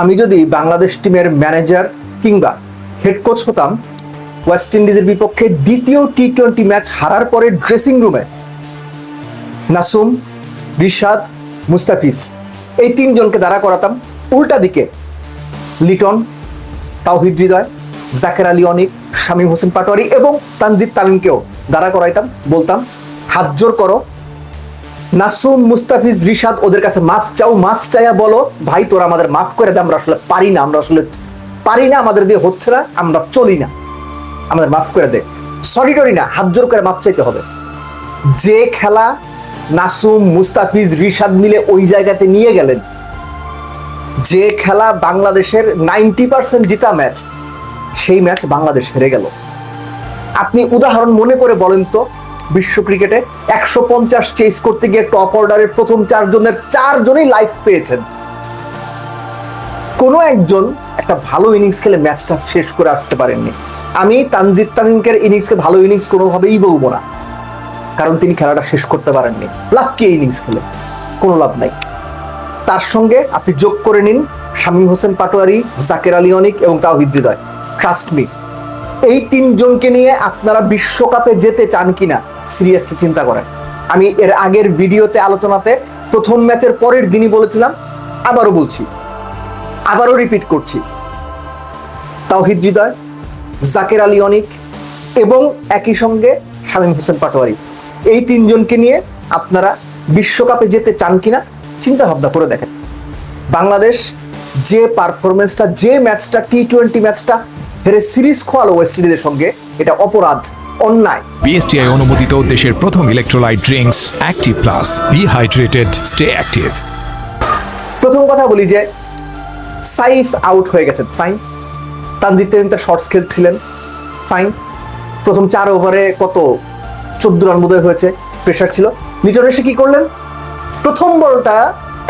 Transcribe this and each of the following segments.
আমি যদি বাংলাদেশ টিমের ম্যানেজার কিংবা হেড কোচ হতাম ওয়েস্ট ইন্ডিজের বিপক্ষে দ্বিতীয় টি টোয়েন্টি ম্যাচ হারার পরে ড্রেসিং রুমে নাসুম, রিশাদ, মুস্তাফিজ, এই তিনজনকে দাঁড়া করাতাম। উল্টা দিকে লিটন, তাওহিদ হৃদয়, জাকের আলী অনিক, শামীম হোসেন পাটোয়ারি এবং তানজিদ তামিমকেও দাঁড়া করাইতাম, বলতাম, হাত জোর করো। নাসুম মুস্তাফিজ রিশাদ ওদের কাছে মাফ চাও, মাফ চাইয়া বলো, ভাই, তোরা আমাদের মাফ করে দে, আমরা আসলে পারি না, আমরা আসলে পারি না, আমাদের দিয়ে হচ্ছে না, আমরা চলি না। আমাদের মাফ করে দে। সরি টরি না হাত জোর করে মাফ চাইতে হবে। যে খেলা নাসুম মুস্তাফিজ রিশাদ মিলে ওই জায়গাতে নিয়ে গেলেন, যে খেলা বাংলাদেশের নাইনটি পার্সেন্ট জিতা ম্যাচ সেই ম্যাচ বাংলাদেশ হেরে গেল। আপনি উদাহরণ মনে করে বলেন তো বিশ্ব ক্রিকেটে একশো পঞ্চাশ চেস করতে গিয়ে টপ অর্ডারের প্রথম চারজনের চারজনই লাইফ পেয়েছেন। কোনো একজন একটা ভালো ইনিংস খেলে ম্যাচটা শেষ করে আসতে পারেননি। আমি তানজিদ তামিমকের ইনিংসকে ভালো ইনিংস কোনোভাবেই বলব না। কারণ তিনি খেলাটা শেষ করতে পারেননি। লাভ কি ইনিংস খেলে। কোনো লাভ নাই। তার সঙ্গে আপনি যোগ করে নিন শামীম হোসেন পাটোয়ারি, জাকের আলী অনিক এবং তাওহিদ হৃদয়। ট্রাস্ট মি এই তিনজনকে নিয়ে আপনারা বিশ্বকাপে যেতে চান কিনা সিরিয়াসলি চিন্তা করেন। আমি এর আগের ভিডিওতে, আলোচনাতে প্রথম ম্যাচের পরের দিনই বলেছিলাম, আবারও বলছি, আবারও রিপিট করছি। তাওহিদ হৃদয়, জাকের আলী অনিক এবং একই সঙ্গে শামীম হোসেন পাটোয়ারি। এই তিনজনকে নিয়ে আপনারা বিশ্বকাপে যেতে চান কিনা চিন্তা ভাবনা করে দেখেন। বাংলাদেশ যে পারফরমেন্সটা যে ম্যাচটা টি টোয়েন্টি ম্যাচটা হেরে সিরিজ খোয়ালো ওয়েস্ট ইন্ডিজের সঙ্গে, এটা অপরাধ। অন্যায়। বিএসটিআই অনুমোদিত দেশের প্রথম electrolyte drinks active plus rehydrated stay active প্রথম কথা বলি যে সাইফ আউট হয়ে গেছেন ফাইন তানজিদ তামিম শর্টস খেলছিলেন ফাইন প্রথম চার ওভারে কত চোদ্দ রান বোধহয় হয়েছে প্রেশার ছিল। লিটন এসে কি করলেন? প্রথম বলটা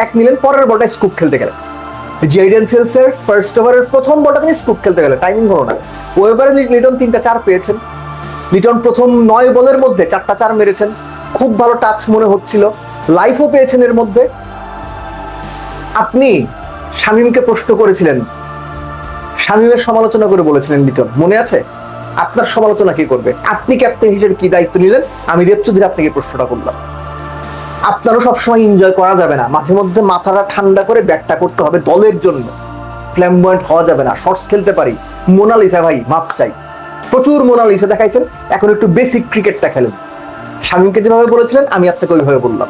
এক নিলেন পরের বলটা স্কুপ খেলতে গেলেন। জেডেন সেলসের ফার্স্ট ওভারের প্রথম বলটা তিনি স্কুপ খেলতে গেলেন টাইমিং হলো না। ওই ওভারে লিটন তিনটা চার পেয়েছেন। লিটন প্রথম নয় বলের মধ্যে চারটা চার মেরেছেন। খুব ভালো টাচ মনে হচ্ছিল। লাইফও পেয়েছেন এর মধ্যে। আপনি শামীমকে প্রশ্ন করেছিলেন। শামীমের সমালোচনা করে বলেছিলেন লিটন, মনে আছে? আপনার সমালোচনা কি করবে? আপনি ক্যাপ্টেন হিসেবে কি দায়িত্ব নিলেন? আমি দেব চৌধুরী আপনাকে প্রশ্নটা করলাম। আপনারও সবসময় এনজয় করা যাবে না। মাঝে মধ্যে মাথাটা ঠান্ডা করে ব্যাটটা করতে হবে দলের জন্য। ফ্ল্যামবয়েন্ট হওয়া যাবে না। শর্টস খেলতে পারি। মোনালিসা ভাই, মাফ চাই। প্রচুর মোনালিসা দেখাইছেন, এখন একটু বেসিক ক্রিকেটটা খেলেন। শামীমকে যেভাবে বলেছিলেন, আমি আপনাকে ওইভাবে বললাম।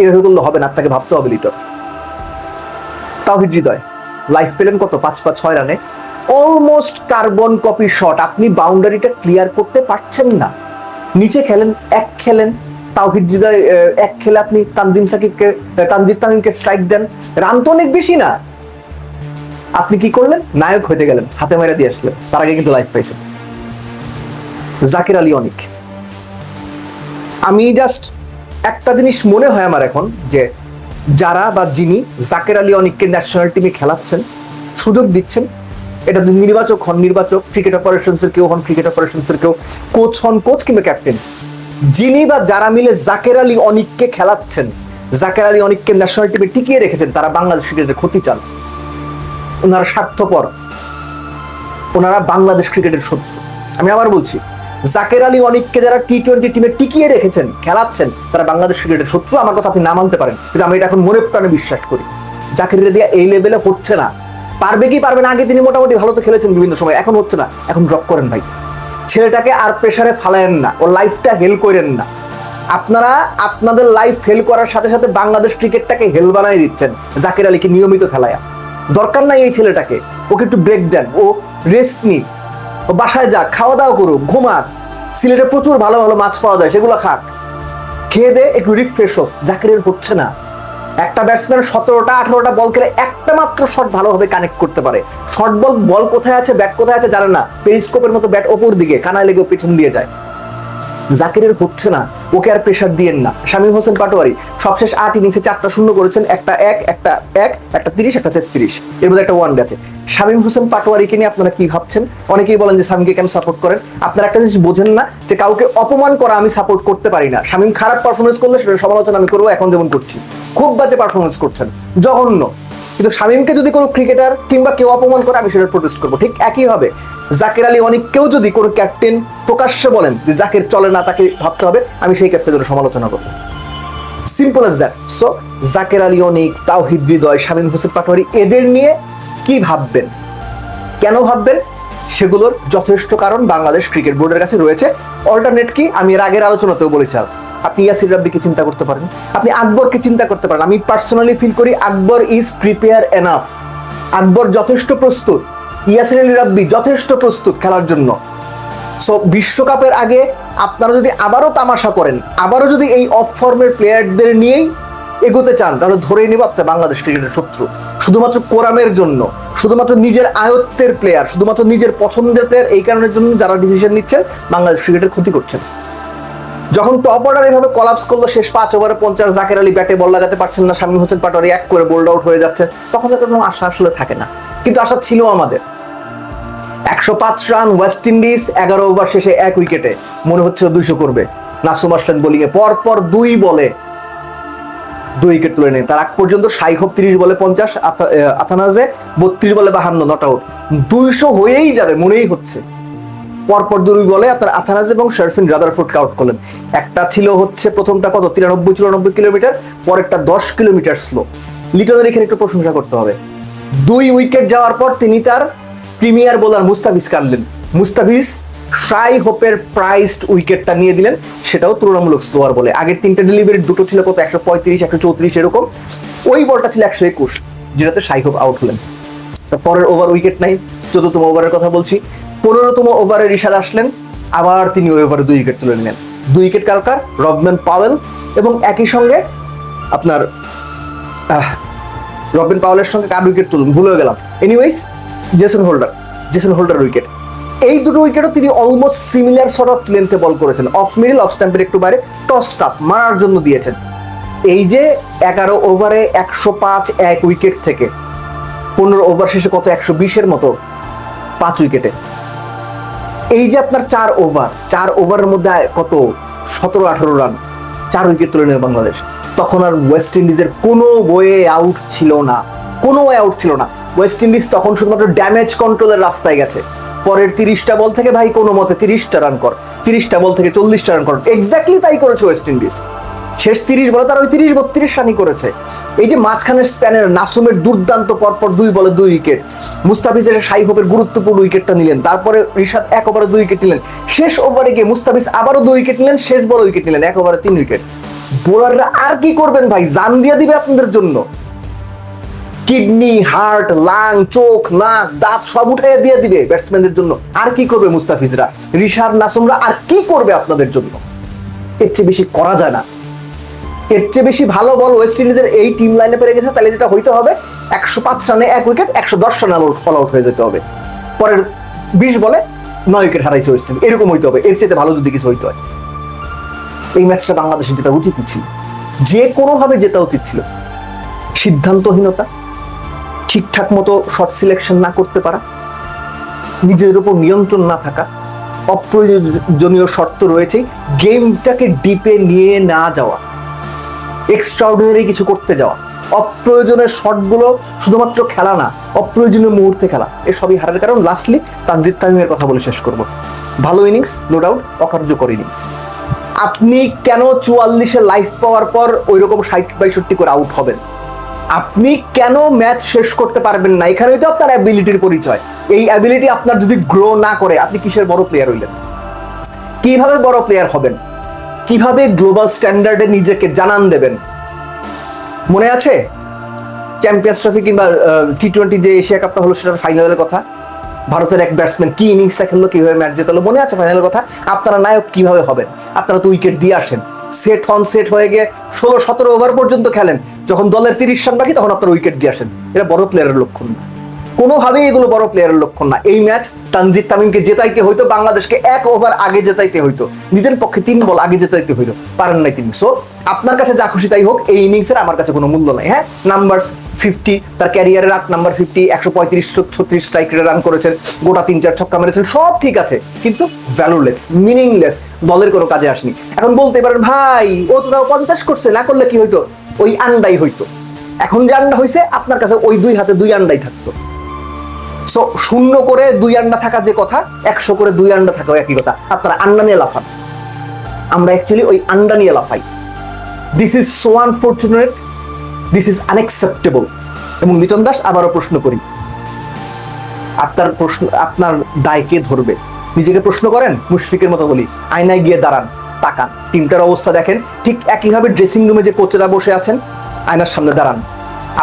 এইভাবে বললে হবে না, আপনাকে ভাবতে হবে লিটন তাওহিদ হৃদয় লাইফ পেলেন কত? পাঁচ পাঁচ ছয় রানে। অলমোস্ট কার্বন কপি শট আপনি বাউন্ডারিটা ক্লিয়ার করতে পারছেন না। নিচে খেলেন, এক খেলেন। তাওহিদ হৃদয় এক খেলে আপনি তানজিম সাকিবকে তানজিদ তামিমকে স্ট্রাইক দেন। রান তো অনেক বেশি না। আপনি কি করলেন? নায়ক হতে গেলেন, হাতে মেরে দিয়ে আসলেন। তার আগে কিন্তু লাইফ পাইছেন। জাকির আলী অনিক। আমি জাস্ট একটা জিনিস মনে হয় আমার এখন, যে যারা বা যিনি জাকের আলী অনিককে ন্যাশনাল টিমে খেলাচ্ছেন, সুযোগ দিচ্ছেন, এটা নির্বাচক হন নির্বাচক ক্রিকেট অপারেশনসের কেউ হন ক্রিকেট অপারেশনসের কেউ কোচ হন কোচ কিংবা ক্যাপ্টেন যিনি বা যারা মিলে জাকের আলী অনিককে খেলাচ্ছেন, জাকের আলী অনিককে ন্যাশনাল টিমে টিকিয়ে রেখেছেন, তারা বাংলাদেশ ক্রিকেটের ক্ষতি চান, ওনারা স্বার্থপর, ওনারা বাংলাদেশ ক্রিকেটের শত্রু। আমি আবার বলছি জাকের আলী অনিককে যারা টি টোয়েন্টি টিমে টিকিয়ে রেখেছেন, খেলাচ্ছেন, তারা বাংলাদেশ ক্রিকেটের শত্রু, আমার কথা আপনি না মানতে পারেন। কিন্তু আমি এটা এখন মনে প্রাণে বিশ্বাস করি। জাকের দিয়া এই লেভেলে হচ্ছে না। পারবে কি পারবে না, আগে তিনি মোটামুটি ভালো তো খেলেছেন বিভিন্ন সময়, এখন হচ্ছে না। এখন ড্রপ করেন ভাই। ছেলেটাকে আর প্রেসারে ফালায়েন না, ওর লাইফটা হেল করেন না। আপনারা আপনাদের লাইফ হেল করার সাথে সাথে বাংলাদেশ ক্রিকেটটাকে হেল বানাই দিচ্ছেন, জাকির আলীকে নিয়মিত খেলায়া। দরকার নাই এই ছেলেটাকে। ওকে একটু ব্রেক দেন। ও রেস্ট নিক। বাসায় যাক, খাওয়া দাওয়া করুক, ঘুমাক। সিলেটে প্রচুর ভালো ভালো মাছ পাওয়া যায়, সেগুলো খাক। খেয়ে দে, একটু রিফ্রেশ হোক জাকিরের হচ্ছে না। একটা ব্যাটসম্যান সতেরোটা, আঠারোটা বল খেলে একটা মাত্র শট ভালোভাবে কানেক্ট করতে পারে। শট বল বল কোথায় আছে ব্যাট কোথায় আছে জানে না। পেরিস্কোপের মতো ব্যাট ওপর দিকে কানায় লেগে পিছন পেছন দিয়ে যায়। জাকিরের হচ্ছে না। ওকে আর প্রেশার দিয়েন না। শামীম হোসেন পাটোয়ারি সবশেষ আট ইনিংসে চারটা শূন্য করেছেন, একটা এক একটা এক, একটা তিরিশ, একটা তেত্রিশ। এর মধ্যে একটা ওয়ান আছে শামীম হোসেন পাটোয়ারিকে নিয়ে আপনারা কি ভাবছেন? অনেকেই বলেন যে শামীমকে কেন সাপোর্ট করেন? আপনারা একটা জিনিস বোঝেন না যে কাউকে অপমান করা আমি সাপোর্ট করতে পারি না। শামীম খারাপ পারফরমেন্স করলে সেটা সমালোচনা আমি করব, এখন যেমন করছি। খুব বাজে পারফরমেন্স করছেন। জঘন্য। কিন্তু শামীমকে যদি কোনো ক্রিকেটার কিংবা কেউ অপমান করে, আমি সেটা প্রোটেস্ট করব। ঠিক একইভাবে জাকির আলী অনেককেও যদি কোনো ক্যাপ্টেন প্রকাশ্যে বলেন যে জাকির চলে না, তাকে ভাবতে হবে, আমি সেই ক্যাপ্টেনের সমালোচনা করব। Simple as that so Jaker Ali Anik, Towhid Hridoy, Shamim Hossain Patwari, এদের নিয়ে কি ভাববেন? কেন ভাববেন? সেগুলোর যথেষ্ট কারণ বাংলাদেশ ক্রিকেট বোর্ডের কাছে রয়েছে। অল্টারনেট কি? আমি এর আগের আলোচনাতেও বলেছিলাম আপনি ইয়াসির রাব্বিকে চিন্তা করতে পারেন? আপনি আকবরকে চিন্তা করতে পারেন? আমি পার্সোনালি ফিল করি Akbar is prepare enough Akbar যথেষ্ট প্রস্তুত। ইয়াসির আলী রাব্বি যথেষ্ট প্রস্তুত খেলার জন্য। সো বিশ্বকাপের আগে আপনারা যদি আবারও তামাশা করেন, আবারও যদি এই অফ ফর্মের প্লেয়ারদের নিয়েই এগোতে চান, তাহলে ধরেই নেব আপনার বাংলাদেশ ক্রিকেটের শত্রু। শুধুমাত্র কোরামের জন্য, শুধুমাত্র নিজের আয়ত্তের প্লেয়ার শুধুমাত্র নিজের পছন্দের প্লেয়ার এই কারণের জন্য যারা ডিসিশন নিচ্ছেন, বাংলাদেশ ক্রিকেটের ক্ষতি করছেন। যখন টপ অর্ডার এভাবে কলাপস করল, শেষ পাঁচ ওভারে পঞ্চাশ জাকের আলী ব্যাটে বল লাগাতে পারছেন না, শামীম হোসেন পাটোয়ারি এক করে বোল্ড আউট হয়ে যাচ্ছে। তখন তো কোনো আশা আসলে থাকে না। কিন্তু আশা ছিল আমাদের। একশো পাঁচ রান ওয়েস্ট ইন্ডিজ, এগারো ওভার শেষে এক উইকেটে। মনে হচ্ছে দুইশো করবে। নাসুম আসলেন বোলিং এ। পর দুই বলে দুই উইকেট তুলে নেয়। তার আগ পর্যন্ত সাইখব তিরিশ বলে পঞ্চাশ, আথা- আথানাজে বত্রিশ বলে বাহান্ন নট আউট দুইশো হয়েই যাবে, মনেই হচ্ছে। পরপর দুই বলে আপনার আথানাজ এবং শারফিন রাদারফোর্ডকে আউট করলেন। একটা ছিল হচ্ছে প্রথমটা কত? তিরানব্বই, চুরানব্বই কিলোমিটার, পরেরটা দশ কিলোমিটার স্লো লিটনের এখানে একটু প্রশংসা করতে হবে। দুই উইকেট যাওয়ার পর তিনি তার প্রিমিয়ার বোলার মুস্তাফিজ কাটলেন। মুস্তাফিজ শাই হোপের প্রাইসড উইকেটটা নিয়ে দিলেন। সেটাও তুলনামূলক স্লোয়ার বলে। আগের তিনটা ডেলিভারি দুটো ছিল কত? একশো পঁয়ত্রিশ, একশো চৌত্রিশ, এরকম। ওই বলটা ছিল একশো একুশ, যেটাতে শাই হোপ আউট হলেন। পরের ওভার উইকেট নাই। চোদ্দতম ওভারের কথা বলছি। পনেরোতম ওভারে রিশাদ আসলেন, আবার তিনি ওই ওভারে দুই উইকেট তুলে নিলেন। দুই উইকেট কালকার রবম্যান পাওয়েল এবং একই সঙ্গে আপনার রবিন পাওয়েলের সঙ্গে কার উইকেট তুলুন? ভুলে গেলাম। Anyways Jason Holder Jason Holder wicket এই দুটো উইকেটও তিনি অলমোস্ট সিমিলার সর্ট অফ লেন্থে বল করেছেন। অফ মিডিল অফ স্ট্যাম্পের একটু বাইরে টস টাপ মারার জন্য দিয়েছেন। এই যে এগারো ওভারে একশো পাঁচ, এক উইকেট থেকে, পনেরো ওভার শেষে কত? একশো বিশের মতো পাঁচ উইকেটে এই যে আপনার চার ওভার, চার ওভারের মধ্যে কত? সতেরো, আঠারো রান, চার উইকেট তুলে নেবে বাংলাদেশ। তখন আর ওয়েস্ট ইন্ডিজের কোনো ওয়ে আউট ছিল না, কোনো ওয়ে আউট ছিল না। ওয়েস্ট ইন্ডিজ তখন শুধুমাত্র ড্যামেজ কন্ট্রোলের রাস্তায় গেছে। পরের তিরিশটা বল থেকে ভাই কোনো মতে তিরিশটা রান কর, তিরিশটা বল থেকে চল্লিশটা রান কর। এক্স্যাক্টলি তাই করেছে ওয়েস্ট ইন্ডিজ। শেষ তিরিশ বলে, তারা ওই তিরিশ, বত্রিশ রানই করেছে। এই যে মাঝখানের স্প্যানের নাসুমের দুর্দান্ত পরপর দুই বলে দুই উইকেট মুস্তাফিজের সাই হোপের গুরুত্বপূর্ণ উইকেটটা নিলেন। তারপরে রিশাদ এক ওভারে দুই উইকেট নিলেন। শেষ ওভারে গিয়ে মুস্তাফিজ আবারও দুই উইকেট নিলেন, শেষ বড় উইকেট নিলেন, এক ওভারে তিন উইকেট বোলাররা আর কি করবেন ভাই? জান দিয়ে দিবে আপনাদের জন্য। কিডনি হার্ট লাং চোখ, নাক, দাঁত সব উঠে দিয়ে দিবে ব্যাটসম্যানদের জন্য। আর কি করবে মুস্তাফিজরা? রিশাদ, নাসুমরা আর কি করবে আপনাদের জন্য? এর চেয়ে বেশি করা যায় না। এর চেয়ে বেশি ভালো বল ওয়েস্ট ইন্ডিজের এই টিম লাইনে পেরে গেছে, তাহলে যেটা হইতে হবে, একশো পাঁচ রানে এক উইকেট একশো দশ রানে ফল আউট হয়ে যেতে হবে। পরের বিশ বলে নয় উইকেট হারাইছে ওয়েস্ট ইন্ডিজ এরকম হইতে হবে, এর চেয়ে ভালো যদি কিছু হইতে হয়। এই ম্যাচটা বাংলাদেশের যেটা উচিত ছিল। যে কোনোভাবে জেতা উচিত ছিল। সিদ্ধান্তহীনতা, ঠিকঠাক মতো শর্ট সিলেকশন না করতে পারা, নিজেদের উপর নিয়ন্ত্রণ না থাকা, অপ্রয়োজনীয় শর্ত রয়েছে গেমটাকে ডিপে নিয়ে না যাওয়া। এক্সট্রাঅর্ডিনারি কিছু করতে যাওয়া। অপ্রয়োজনীয় শটগুলো শুধুমাত্র খেলা না, অপ্রয়োজনীয় মুহূর্তে খেলা, এসবই হারের কারণ। লাস্টলি তানজিদ তামিমের কথা বলে শেষ করব। ভালো ইনিংস নো ডাউট অকার্যকর ইনিংস আপনি কেন চুয়াল্লিশে লাইফ পাওয়ার পর ওই রকম ষাট বাইষট্টি করে আউট হবেন? আপনি কেন ম্যাচ শেষ করতে পারবেন না? এখানেই তো আপনার অ্যাবিলিটির পরিচয়। এই অ্যাবিলিটি আপনার যদি গ্রো না করে, আপনি কিসের বড় প্লেয়ার হইলেন? কীভাবে বড় প্লেয়ার হবেন? কীভাবে গ্লোবাল স্ট্যান্ডার্ডে নিজেকে জানান দেবেন? মনে আছে? চ্যাম্পিয়ন্স ট্রফি কিংবা টি টোয়েন্টি যে এশিয়া কাপটা হলো, সেটার ফাইনালের কথা? ভারতের এক ব্যাটসম্যান কি ইনিংসটা খেললো, কীভাবে ম্যাচ জেতালো, মনে আছে ফাইনালের কথা? আপনারা নায়ক কীভাবে হবেন? আপনারা তো উইকেট দিয়ে আসেন। সেট অন সেট হয়ে গিয়ে ষোলো সতেরো ওভার পর্যন্ত খেলেন। যখন দলের তিরিশ রান বাকি, তখন আপনারা উইকেট দিয়ে আসেন। এটা বড় প্লেয়ারের লক্ষণ। না কোনোভাবেই এগুলো বড় প্লেয়ারের লক্ষণ না। এই ম্যাচ তানজিদ তামিমকে জেতাইতে হইতো, বাংলাদেশকে এক ওভার আগে জেতাইতে হইতো। নিজের পক্ষে তিন বল আগে জেতাইতে হইতো, পারেন নাই তিনি। সো আপনার কাছে যা খুশি তাই হোক, এই ইনিংসের আমার কাছে কোনো মূল্য নাই হ্যাঁ? নাম্বার ফিফটি তার ক্যারিয়ারের আট নাম্বার ফিফটি একশো পঁয়ত্রিশ, ছত্রিশ স্ট্রাইক রান করেছেন, গোটা তিন চার ছক্কা মেরেছেন, সব ঠিক আছে, কিন্তু ভ্যালুলেস মিনিংলেস দলের কোনো কাজে আসেনি। এখন বলতে পারেন, ভাই, ও তো তাও পঞ্চাশ করছে, না করলে কি হইতো? ওই আন্ডাই হইতো। এখন যে আন্ডা হয়েছে আপনার কাছে ওই দুই হাতে দুই আন্ডাই থাকতো। সো শূন্য করে দুই আন্ডা থাকা যে কথা, একশো করে দুই আন্ডা থাকা একই কথা। আপনারা আন্ডা নিয়ে লাফান। আমরা অ্যাকচুয়ালি ওই আন্ডা নিয়ে লাফাই। This is so unfortunate this is unacceptable এবং মিটন দাস আবারও প্রশ্ন করি। আপনার প্রশ্ন, আপনার দায় কে ধরবে? নিজেকে প্রশ্ন করেন, মুশফিকের মতো বলি। আয়নায় গিয়ে দাঁড়ান, তাকান। টিমটার অবস্থা দেখেন। ঠিক একইভাবে ড্রেসিং রুমে যে কোচেরা বসে আছেন, আয়নার সামনে দাঁড়ান।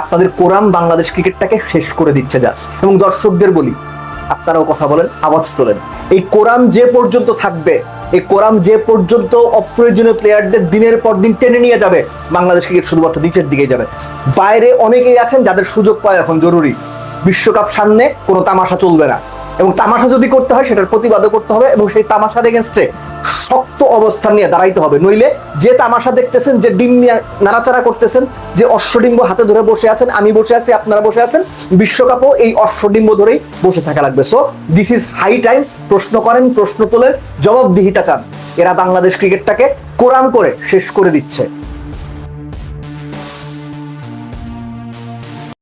আপনাদের কোরআন বাংলাদেশ ক্রিকেটটাকে শেষ করে দিচ্ছে যাচ্ছে এবং দর্শকদের বলি, আপনারাও কথা বলেন, আওয়াজ তোলেন। এই কোরআন যে পর্যন্ত থাকবে, এই কোরআন যে পর্যন্ত অপ্রয়োজনীয় প্লেয়ারদের দিনের পর দিন টেনে নিয়ে যাবে, বাংলাদেশ ক্রিকেট শুধুমাত্র নিচের দিকে যাবে। বাইরে অনেকেই আছেন যাদের সুযোগ পায় এখন জরুরি। বিশ্বকাপ সামনে কোনো তামাশা চলবে না। এবং তামাশা যদি করতে হয়, সেটার প্রতিবাদও করতে হবে এবং সেই তামাশার এগেনস্টে শক্ত অবস্থান নিয়ে দাঁড়াইতে হবে। নইলে যে তামাশা দেখতেছেন, যে ডিম নিয়ে নাড়াচাড়া করতেছেন, যে অশ্বডিম্ব হাতে ধরে বসে আছেন, আমি বসে আছি, আপনারা বসে আছেন, বিশ্বকাপও এই অশ্বডিম্ব ধরেই বসে থাকা লাগবে। So this is high time প্রশ্ন করেন, প্রশ্ন তোলেন, জবাবদিহিতা চান। এরা বাংলাদেশ ক্রিকেটটাকে কোরআন করে শেষ করে দিচ্ছে।